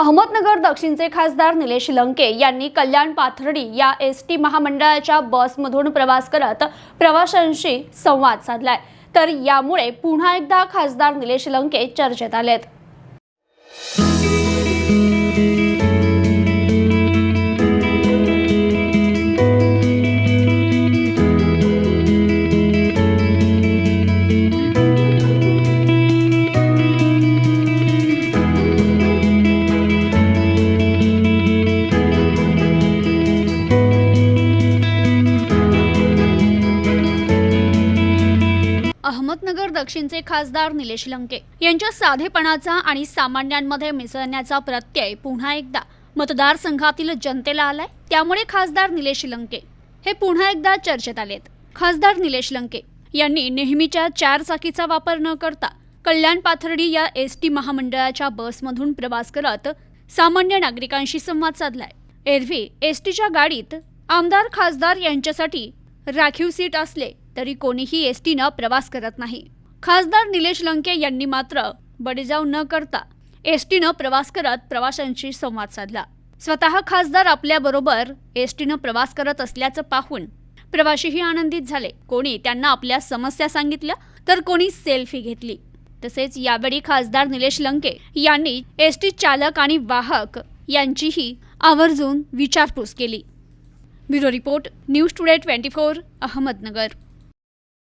अहमदनगर दक्षिणचे खासदार निलेश लंके यांनी कल्याण पाथर्डी या एस टी महामंडळाच्या बसमधून प्रवास करत प्रवाशांशी संवाद साधलाय. तर यामुळे पुन्हा एकदा खासदार निलेश लंके चर्चेत आलेत. अहमदनगर दक्षिणचे खासदार निलेश लंके यांच्या साधेपणाचा आणि सामान्यांमध्ये मिसळण्याचा प्रत्यय पुन्हा एकदा मतदारसंघातील जनतेला आलाय. त्यामुळे खासदार निलेश लंके हे पुन्हा एकदा चर्चेत आलेत. खासदार निलेश लंके यांनी नेहमीच्या चारचाकीचा वापर न करता कल्याण पाथर्डी या एस टी महामंडळाच्या बसमधून प्रवास करत सामान्य नागरिकांशी संवाद साधलाय. एरवी एस टीच्या गाडीत आमदार खासदार यांच्यासाठी राखीव सीट असले तरी कोणीही एस टीनं प्रवास करत नाही. खासदार निलेश लंके यांनी मात्र बडीजाव न करता एस टीनं प्रवास करत प्रवाशांशी संवाद साधला. स्वतः खासदार आपल्याबरोबर एस टीनं प्रवास करत असल्याचं पाहून प्रवाशीही आनंदित झाले. कोणी त्यांना आपल्या समस्या सांगितल्या तर कोणी सेल्फी घेतली. तसेच यावेळी खासदार निलेश लंके यांनी एस टी चालक आणि वाहक यांचीही आवर्जून विचारपूस केली. Bureau report news today twenty four Ahmednagar.